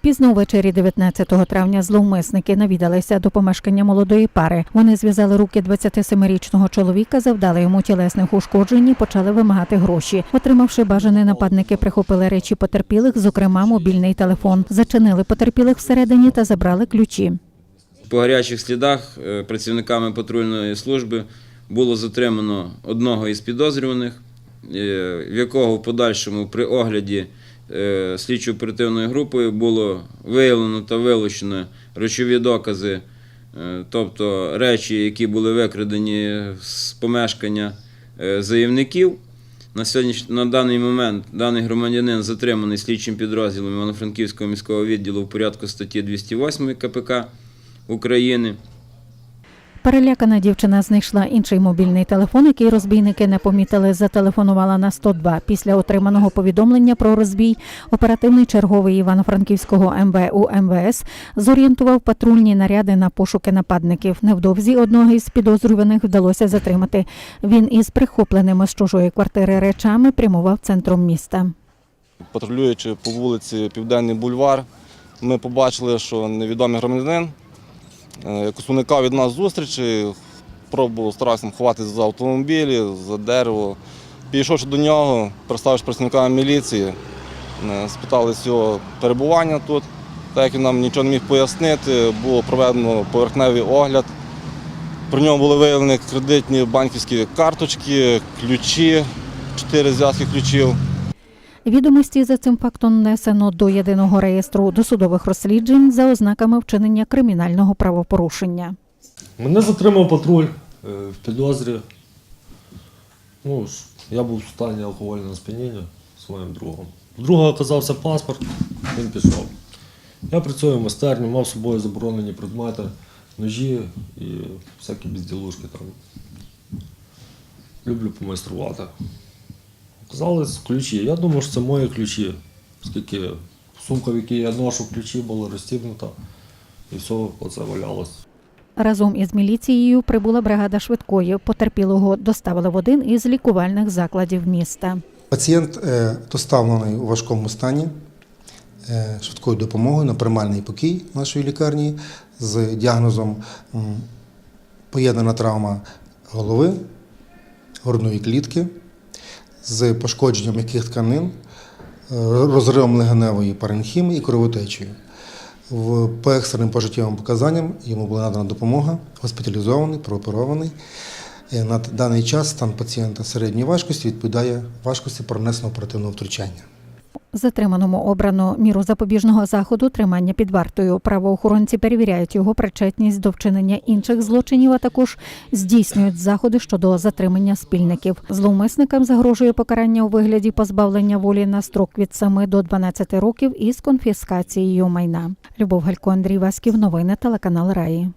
Пізно ввечері 19 травня зловмисники навідалися до помешкання молодої пари. Вони зв'язали руки 27-річного чоловіка, завдали йому тілесних ушкоджень і почали вимагати гроші. Отримавши бажане, нападники прихопили речі потерпілих, зокрема мобільний телефон. Зачинили потерпілих всередині та забрали ключі. По гарячих слідах е, працівниками патрульної служби було затримано одного із підозрюваних, е, в якого в подальшому при огляді слідчо-оперативною групою було виявлено та вилучено речові докази, е, тобто речі, які були викрадені з помешкання е, заявників. На, на даний момент даний громадянин затриманий слідчим підрозділом Івано-Франківського міського відділу в порядку статті 208 КПК України. Перелякана дівчина знайшла інший мобільний телефон, який розбійники не помітили. Зателефонувала на 102. Після отриманого повідомлення про розбій оперативний черговий Івано-Франківського МВУ МВС зорієнтував патрульні наряди на пошуки нападників. Невдовзі одного із підозрюваних вдалося затримати. Він із прихопленими з чужої квартири речами прямував центром міста. Патрулюючи по вулиці Південний бульвар, ми побачили, що невідомий громадянин е, якось уникав від нас зустрічі, пробував старався ховатися за автомобілі, за дерево. Підійшовши до нього, представивши працівникам міліції, е, спиталися його перебування тут. Так як він нам нічого не міг пояснити, було проведено поверхневий огляд. При ньому були виявлені кредитні банківські карточки, ключі, чотири зв'язки ключів. Відомості за цим фактом внесено до єдиного реєстру досудових розсліджень за ознаками вчинення кримінального правопорушення. Мене затримав патруль е, в підозрі. Ну, я був в стані алкогольного сп'яніння своїм другом. У друга оказався паспорт, він пішов. Я працюю в майстерні, мав з собою заборонені предмети, ножі і всякі безділушки там. Люблю помайструвати. Оказались ключі. Я думав, що це мої ключі, оскільки сумка, в якій я ношу ключі, була розстібнута, і все оце валялось. Разом із міліцією прибула бригада швидкої. Потерпілого доставили в один із лікувальних закладів міста. Пацієнт е, доставлений у важкому стані е, швидкою допомогою на приймальний покій нашої лікарні з діагнозом поєднана травма голови, грудної клітки з пошкодженням м'яких тканин, е, розривом легеневої паренхіми і кровотечею. По екстреним пожиттєвим показанням йому була надана допомога, госпіталізований, прооперований. Е, На даний час стан пацієнта середньої важкості відповідає важкості пронесеного оперативного втручання. Затриманому обрано міру запобіжного заходу тримання під вартою. Правоохоронці перевіряють його причетність до вчинення інших злочинів, а також здійснюють заходи щодо затримання спільників. Зловмисникам загрожує покарання у вигляді позбавлення волі на строк від 7 до 12 років із конфіскацією майна. Любов Галько, Андрій Васьків. Новини телеканал Раї.